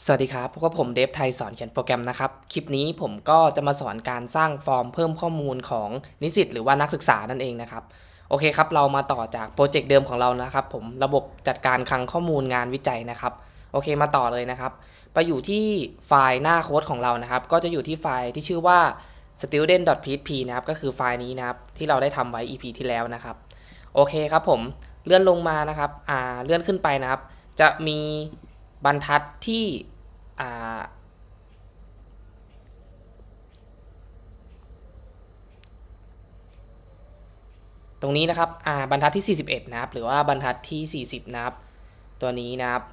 สวัสดีครับ พบกับผมเดฟไทยสอนเขียนโปรแกรมนะครับ คลิปนี้ผมก็จะมาสอนการสร้างฟอร์มเพิ่มข้อมูลของนิสิตหรือว่านักศึกษานั่นเองนะครับ โอเคครับ เรามาต่อจากโปรเจกต์เดิมของเรานะครับ ผม ระบบจัดการคลังข้อมูลงานวิจัยนะครับ โอเค มาต่อเลยนะครับ ไปอยู่ที่ไฟล์หน้าโค้ดของเรานะครับ ก็จะอยู่ที่ไฟล์ที่ชื่อว่า student.php นะครับ ก็คือไฟล์นี้นะครับ ที่เราได้ทำไว้ EP ที่แล้วนะครับ โอเคครับผม เลื่อนลงมานะครับ อ่า เลื่อนขึ้นไปนะครับ จะมี บรรทัดที่ตรงนี้นะครับบรรทัดที่ 41 นะครับ หรือว่าบรรทัดที่ 40 นะครับ ตัวนี้นะครับ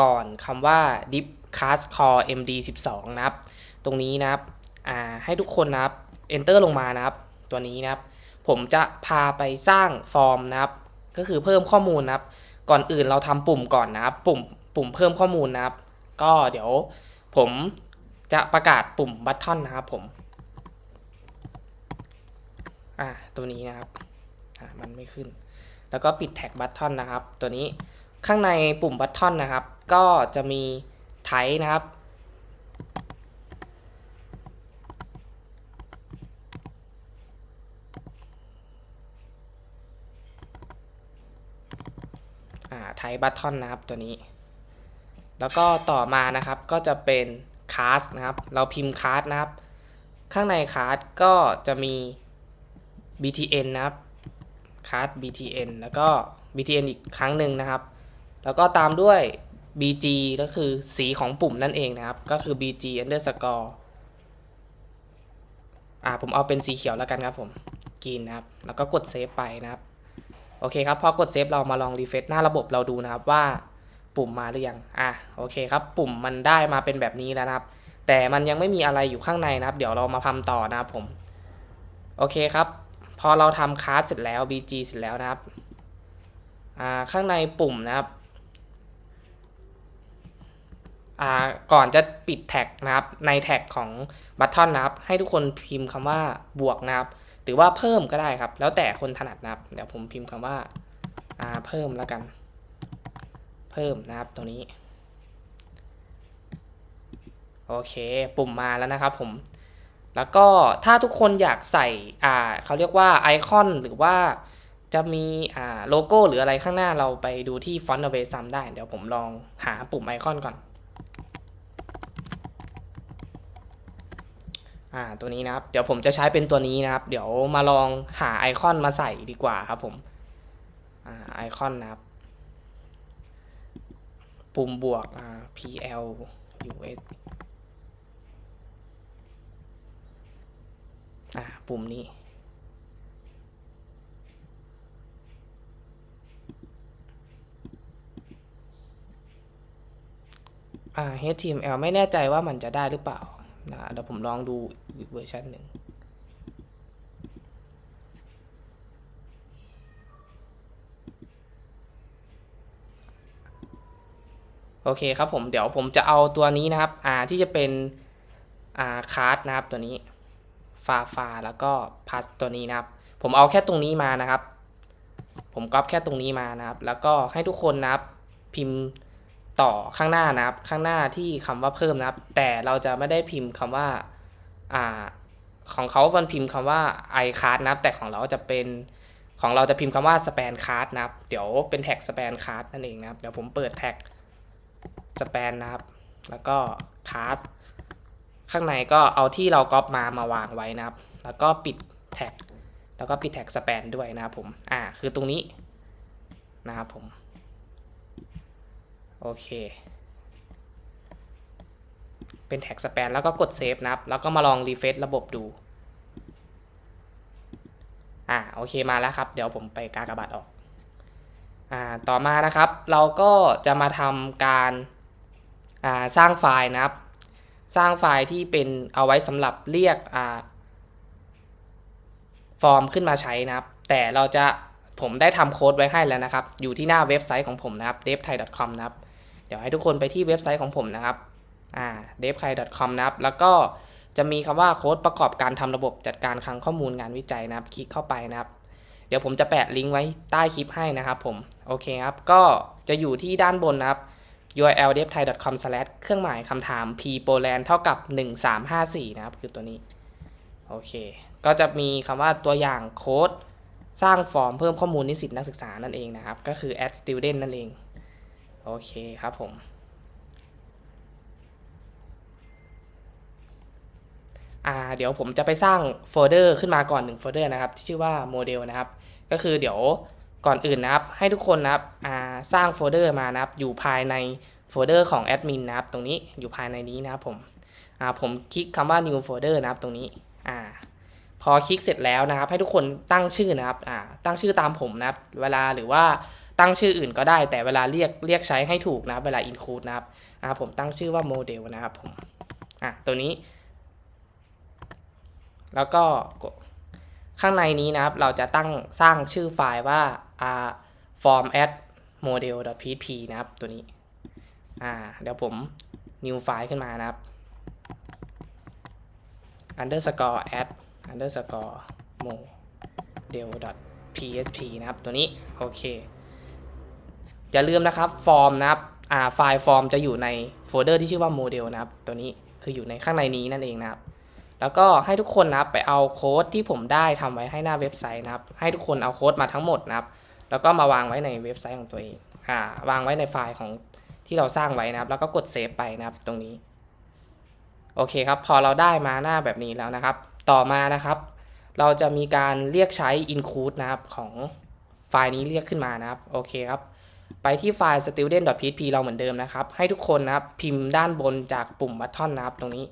ก่อนคำว่า dip cast core md 12 นะครับ ตรงนี้นะครับให้ทุกคนนะครับ enter ลงมานะครับ ตัวนี้นะครับ ผมจะพาไปสร้างฟอร์มนะครับ ก็คือเพิ่มข้อมูลนะครับ ก่อนอื่นเราทำปุ่มก่อนนะครับ ปุ่มปุ่มเพิ่มข้อมูลนะครับ ก็เดี๋ยวผมจะประกาศปุ่มบัตทอนนะครับผม อ่าตัวนี้นะครับ อ่ามันไม่ขึ้น แล้วก็ปิดแท็กบัตทอนนะครับ ตัวนี้ข้างในปุ่มบัตทอนนะครับ ก็จะมีไทนะครับ ไทบัตทอนนะครับตัวนี้ แล้วก็ต่อมานะครับก็จะเป็นคาสนะครับ เราพิมพ์คาสนะครับ ข้างในคาสก็จะมี btn นะครับคาส btn แล้วก็ btn อีกครั้งหนึ่งนะครับ แล้วก็ตามด้วย bg ก็คือสีของปุ่มนั่นเองนะครับ ก็คือ bg underscore อ่าผมเอาเป็นสีเขียวแล้วกันครับผมกินนะครับ แล้วก็กดเซฟไปนะครับ โอเคครับพอกดเซฟเรามาลองรีเฟซหน้าระบบเราดูนะครับว่าปุ่มมาหรือยังอะโอเคครับปุ่มมันได้มาเป็นแบบนี้แล้วนะครับ แต่มันยังไม่มีอะไรอยู่ข้างในนะครับ เดี๋ยวเรามาทำต่อนะครับผม โอเคครับ พอเราทำคลาสเสร็จแล้ว bg เสร็จแล้วนะครับอ่าข้างในปุ่มนะครับอ่าก่อนจะปิดแท็กนะครับในแท็กของบัตทอนนะครับ ให้ทุกคนพิมพ์คำว่าบวกนะครับ หรือว่าเพิ่มก็ได้ครับ แล้วแต่คนถนัดนะครับ เดี๋ยวผมพิมพ์คำว่าอ่าเพิ่มแล้วกัน เพิ่มนะครับตรงนี้ โอเค ปุ่มมาแล้วนะครับผม แล้วก็ถ้าทุกคนอยากใส่อ่าเขาเรียกว่าไอคอนหรือว่าจะมีอ่าโลโก้หรืออะไรข้างหน้าเราไปดูที่ฟอนต์เวซัมได้ เดี๋ยวผมลองหาปุ่มไอคอนก่อน อ่าตัวนี้นะครับ เดี๋ยวผมจะใช้เป็นตัวนี้นะครับ เดี๋ยวมาลองหาไอคอนมาใส่ดีกว่าครับผมอ่าไอคอนนะครับ ปุ่มบวกอ่า PL US อ่าปุ่มนี้อ่า HTML ไม่แน่ใจว่ามันจะได้หรือเปล่า นะเดี๋ยวผมลองดูอีกเวอร์ชันหนึ่งโอเคครับผมเดี๋ยวผมจะเอาตัวนี้นะครับอ่าที่จะเป็นอ่าคาร์ดนะครับตัวนี้ฟาฟาแล้วก็พัสตัวนี้นะครับ ผมเอาแค่ตรงนี้มานะครับ ผมก๊อปแค่ตรงนี้มานะครับ แล้วก็ให้ทุกคนนะครับ พิมพ์ ต่อข้างหน้านะครับ ข้างหน้าที่คำว่าเพิ่มนะครับ แต่เราจะไม่ได้พิมพ์คำว่าอ่าของเขามันพิมพ์คำว่า i card นะครับ แต่ของเราจะเป็นของเราจะพิมพ์คำว่า span card นะครับ เดี๋ยวเป็นแท็ก span card นั่นเองนะครับ เดี๋ยวผมเปิดแท็ก span นะครับ แล้วก็ card ข้างในก็เอาที่เราก๊อปมามาวางไว้นะครับ แล้วก็ปิดแท็ก แล้วก็ปิดแท็ก span ด้วยนะครับผม อ่า คือตรงนี้นะครับผม โอเค เป็นแท็ก span แล้วก็กดเซฟนะครับ แล้วก็มาลองรีเฟซระบบดู อ่าโอเคมาแล้วครับ เดี๋ยวผมไปกากบาทออก อ่าต่อมานะครับ เราก็จะมาทำการอ่าสร้างไฟล์นะครับ สร้างไฟล์ที่เป็นเอาไว้สำหรับเรียกอ่าฟอร์มขึ้นมาใช้นะครับ แต่เราจะผมได้ทำโค้ดไว้ให้แล้วนะครับ อยู่ที่หน้าเว็บไซต์ของผมนะครับ devthai.com นะครับ ดี๋ยวให้ทุกคนไปที่เว็บไซต์ของผมนะครับอ่า devthai.com นะครับ แล้วก็จะมีคำว่าโค้ดประกอบการทำระบบจัดการคลังข้อมูลงานวิจัยนะครับ คลิกเข้าไปนะครับ เดี๋ยวผมจะแปะลิงก์ไว้ใต้คลิปให้นะครับผม โอเคครับ ก็จะอยู่ที่ด้านบนนะครับ url d e v t h a i c o m เครื่องหมายคำถาม p poland เท่ากับ 1354 นะครับ คือตัวนี้ โอเค ก็จะมีคำว่าตัวอย่างโค้ด สร้างฟอร์มเพิ่มข้อมูลนิสิตนักศึกษานั่นเองนะครับ ก็คือ add student นั่นเอง โอเคครับผม อ่าเดี๋ยวผมจะไปสร้างโฟลเดอร์ขึ้นมาก่อนหนึ่งโฟลเดอร์นะครับ ที่ชื่อว่าโมเดลนะครับ ก็คือเดี๋ยวก่อนอื่นนะครับ ให้ทุกคนนะครับอ่าสร้างโฟลเดอร์มานะครับ อยู่ภายในโฟลเดอร์ของแอดมินนะครับ ตรงนี้อยู่ภายในนี้นะครับผมอ่าผมคลิกคำว่า new folder นะครับตรงนี้อ่าพอคลิกเสร็จแล้วนะครับ ให้ทุกคนตั้งชื่อนะครับอ่าตั้งชื่อตามผมนะครับ เวลาหรือว่า ตั้งชื่ออื่นก็ได้ แต่เวลาเรียกเรียกใช้ให้ถูกนะครับ เวลา include นะครับอ่าผมตั้งชื่อว่าโมเดลนะครับผมอ่าตัวนี้ แล้วก็ข้างในนี้นะครับ เราจะตั้งสร้างชื่อไฟล์ว่า ah, form add model php นะครับตัวนี้อ่าเดี๋ยวผม new ไฟล์ขึ้นมานะครับ underscore add underscore model php นะครับตัวนี้ โอเค อย่าลืมนะครับฟอร์มนะครับอ่าไฟล์ฟอร์มจะอยู่ในโฟลเดอร์ที่ชื่อว่าโมเดลนะครับ ตัวนี้คืออยู่ในข้างในนี้นั่นเองนะครับ แล้วก็ให้ทุกคนนะครับไปเอาโค้ดที่ผมได้ทำไว้ให้หน้าเว็บไซต์นะครับ ให้ทุกคนเอาโค้ดมาทั้งหมดนะครับ แล้วก็มาวางไว้ในเว็บไซต์ของตัวเองอ่าวางไว้ในไฟล์ของที่เราสร้างไว้นะครับ แล้วก็กดเซฟไปนะครับตรงนี้ โอเคครับ พอเราได้มาหน้าแบบนี้แล้วนะครับ ต่อมานะครับ เราจะมีการเรียกใช้ include นะครับของไฟล์นี้เรียกขึ้นมานะครับ โอเคครับ ไปที่ไฟล์ student.php เราเหมือนเดิมนะครับ ให้ทุกคนนะครับพิมพ์ด้านบนจากปุ่มบัตทอนนะครับตรงนี้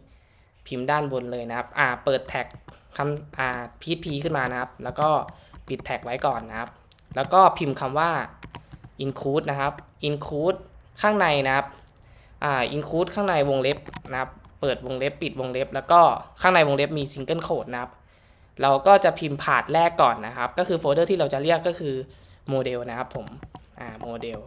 พิมพ์ด้านบนเลยนะครับ อ่า เปิดแท็กคำอ่า php ขึ้นมานะครับ แล้วก็ปิดแท็กไว้ก่อนนะครับ แล้วก็พิมพ์คำว่า include นะครับ include ข้างในนะครับ อ่า include ข้างในวงเล็บนะครับ เปิดวงเล็บปิดวงเล็บ แล้วก็ข้างในวงเล็บมี single quote นะครับ เราก็จะพิมพ์ผาดแรกก่อนนะครับ ก็คือโฟลเดอร์ที่เราจะเรียกก็คือโมเดลนะครับผม อ่าโมเดล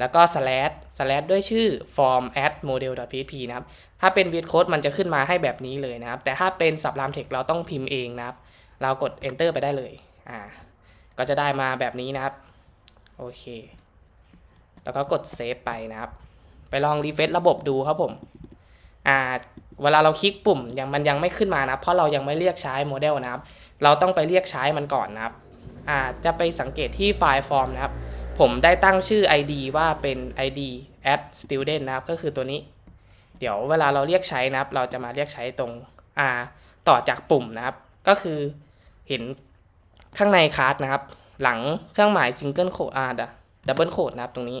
แล้วก็ slash slash ด้วยชื่อ form add model php นะครับ ถ้าเป็น v code มันจะขึ้นมาให้แบบนี้เลยนะครับ แต่ถ้าเป็น sublime text เราต้องพิมพ์เองนะครับ เรากด enter ไปได้เลย อ่า ก็จะได้มาแบบนี้นะครับ โอเค แล้วก็กด save ไปนะครับ ไปลอง refresh ระบบดูครับผม อ่า เวลาเราคลิกปุ่มยังมันยังไม่ขึ้นมานะ เพราะเรายังไม่เรียกใช้โมเดลนะครับ เราต้องไปเรียกใช้มันก่อนนะครับ อ่า จะไปสังเกตที่ไฟล์ form นะครับ ผมได้ตั้งชื่อ ID ว่าเป็น ID add student นะครับ ก็คือตัวนี้ เดี๋ยวเวลาเราเรียกใช้นะครับ เราจะมาเรียกใช้ตรงอ่าต่อจากปุ่มนะครับ ก็คือเห็นข้างในคลาสนะครับ หลังเครื่องหมาย single quote อ่า double quote นะครับตรงนี้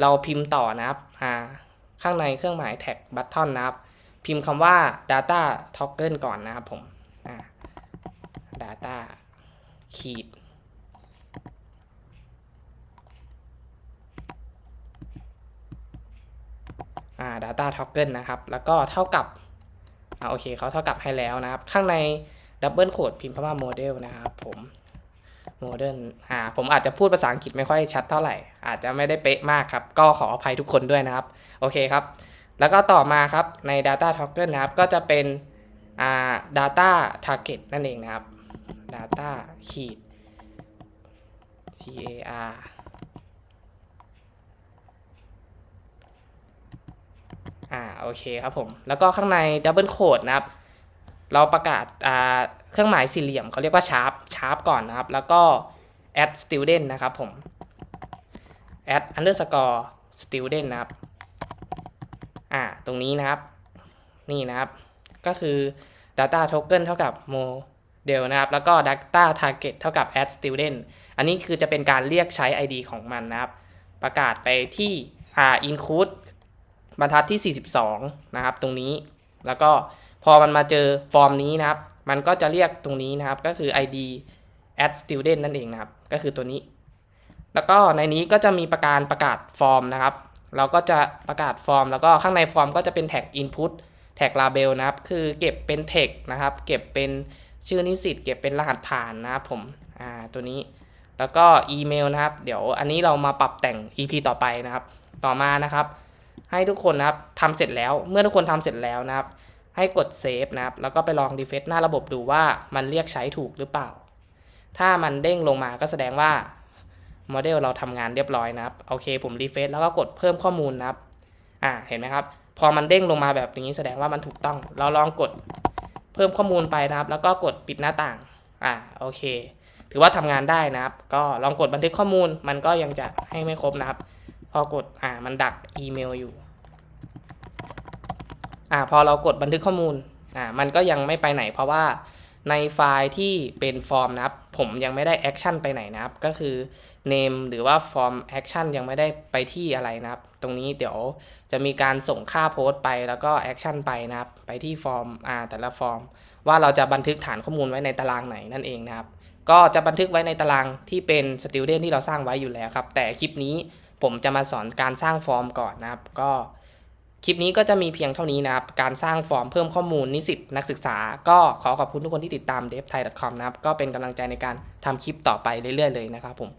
เราพิมพ์ต่อนะครับอ่าข้างในเครื่องหมาย tag button นะครับ พิมพ์คำว่า data toggle ก่อนนะครับผมอ่า data ขีด data toggle นะครับ แล้วก็เท่ากับอ่าโอเคเขาเท่ากับให้แล้วนะครับ ข้างใน double quote พิมพ์คำว่า model นะครับผม modern อ่าผมอาจจะพูดภาษาอังกฤษไม่ค่อยชัดเท่าไหร่ อาจจะไม่ได้เป๊ะมากครับ ก็ขออภัยทุกคนด้วยนะครับ โอเคครับ แล้วก็ต่อมาครับใน data toggle นะครับ ก็จะเป็นอ่า data target นั่นเองนะครับ data ขีด tar a r อ่าโอเคครับผม แล้วก็ข้างใน double quote นะครับ เราประกาศอ่าเครื่องหมายสี่เหลี่ยมเขาเรียกว่า sharp sharp ก่อนนะครับ แล้วก็ add student นะครับผม add underscore student นะครับ อ่า ตรงนี้นะครับ นี่นะครับ ก็คือ data token เท่ากับ model นะครับ แล้วก็ data target เท่ากับ add student อันนี้คือจะเป็นการเรียกใช้ ID ของมันนะครับ ประกาศไปที่อ่า include บรรทัดที่ 42 นะครับ ตรงนี้ แล้วก็พอมันมาเจอฟอร์มนี้นะครับ มันก็จะเรียกตรงนี้นะครับ ก็คือ id add student นั่นเองนะครับ ก็คือตัวนี้ แล้วก็ในนี้ก็จะมีประการประกาศฟอร์มนะครับ เราก็จะประกาศฟอร์ม แล้วก็ข้างในฟอร์มก็จะเป็นแท็ก input แท็ก label นะครับ คือเก็บเป็น text นะครับ เก็บเป็นชื่อนิสิต เก็บเป็นรหัสผ่านนะครับผม อ่า ตัวนี้ แล้วก็อีเมลนะครับ เดี๋ยวอันนี้เรามาปรับแต่ง EP ต่อไปนะครับ ต่อมานะครับ ให้ทุกคนนะครับทำเสร็จแล้ว เมื่อทุกคนทำเสร็จแล้วนะครับ ให้กดเซฟนะครับ แล้วก็ไปลองดีเฟซหน้าระบบดูว่ามันเรียกใช้ถูกหรือเปล่า ถ้ามันเด้งลงมาก็แสดงว่าโมเดลเราทำงานเรียบร้อยนะครับ โอเค ผมรีเฟซแล้วก็กดเพิ่มข้อมูลนะครับ อ่า เห็นไหมครับ พอมันเด้งลงมาแบบนี้แสดงว่ามันถูกต้อง เราลองกดเพิ่มข้อมูลไปนะครับ แล้วก็กดปิดหน้าต่าง อ่า โอเค ถือว่าทำงานได้นะครับ ก็ลองกดบันทึกข้อมูล มันก็ยังจะให้ไม่ครบนะครับ พอกดอ่ามันดักอีเมลอยู่ อ่าพอเรากดบันทึกข้อมูลอ่ามันก็ยังไม่ไปไหนเพราะว่าในไฟล์ที่เป็นฟอร์มนะครับ ผมยังไม่ได้แอคชั่นไปไหนนะครับ ก็คือ name หรือว่า form action ยังไม่ได้ไปที่อะไรนะครับ ตรงนี้เดี๋ยวจะมีการส่งค่าโพสต์ไปแล้วก็ action ไปนะครับ ไปที่ฟอร์มอ่าแต่ละฟอร์ม ว่าเราจะบันทึกฐานข้อมูลไว้ในตารางไหนนั่นเองนะครับ ก็จะบันทึกไว้ในตารางที่เป็น student ที่เราสร้างไว้อยู่แล้วครับ แต่คลิปนี้ ผมจะมาสอนการสร้างฟอร์มก่อนนะครับ ก็คลิปนี้ก็จะมีเพียงเท่านี้นะครับ การสร้างฟอร์มเพิ่มข้อมูลนิสิตนักศึกษา ก็ขอขอบคุณทุกคนที่ติดตาม devthai.com นะครับ ก็เป็นกำลังใจในการทำคลิปต่อไปเรื่อยๆเลยนะครับผม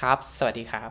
ครับ สวัสดีครับ